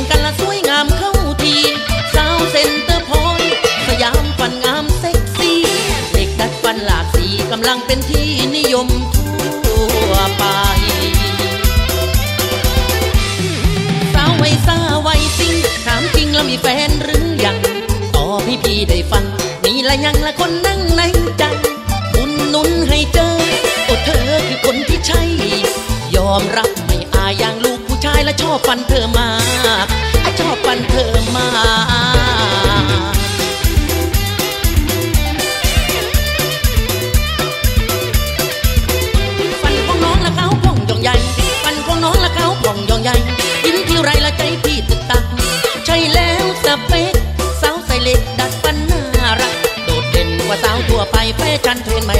ยงกันละสวยงามเข้าทีสาวเซนเตอร์พอยสยามฟันงามเซ็กซี่เด็กดัดฟันหลากสีกำลังเป็นที่นิยมทั่วไปสาวไว้ซาไว้ซิงถามจริงแล้วมีแฟนหรือยังต่อพี่พี่ได้ฟังมีละยังละคนนั่งในใจบุญนุนให้เจอโอ้เธอคือคนที่ใช่ยอมรับไม่อายอย่างลูกผู้ชายและชอบฟันเธอมาก ไปแ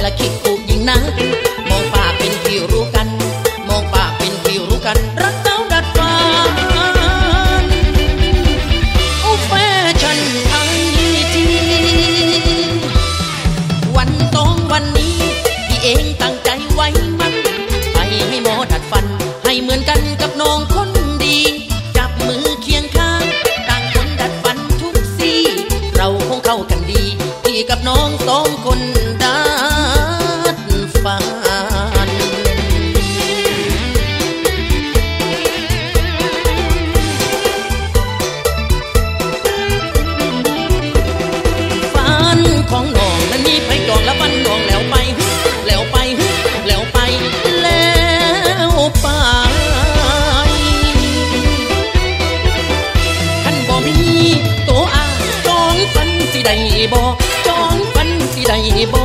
ได้บ่จองฟันสิได้บ่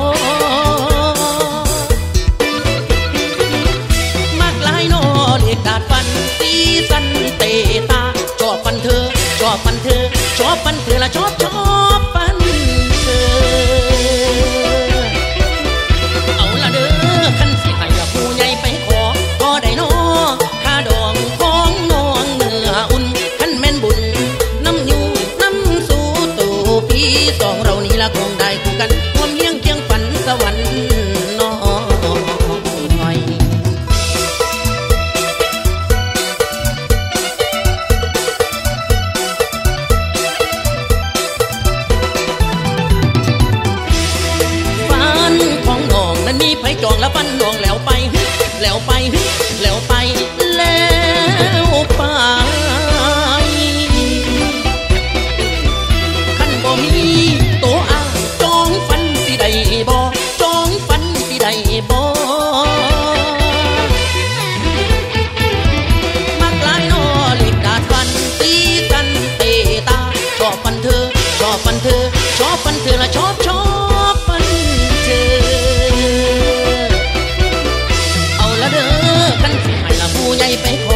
มากหลายนอเรียกดาดฟันสีสันเตตาชอบฟันเธอชอบฟันเธอชอบฟันเธอละชอบชอบ สองเรานี่ละคงได้คู่กันความเฮียงเคียงฝันสวรรค์น้อยฟันของน้องนั้นมีไผจองแล้วฟันน้องแล้วไปแล้วไป อบมันเธอ ชอบมันเธอละชอบชอบมันเธอ เอาละเด้อกันสิให้ละผู้ใหญ่ไปขอ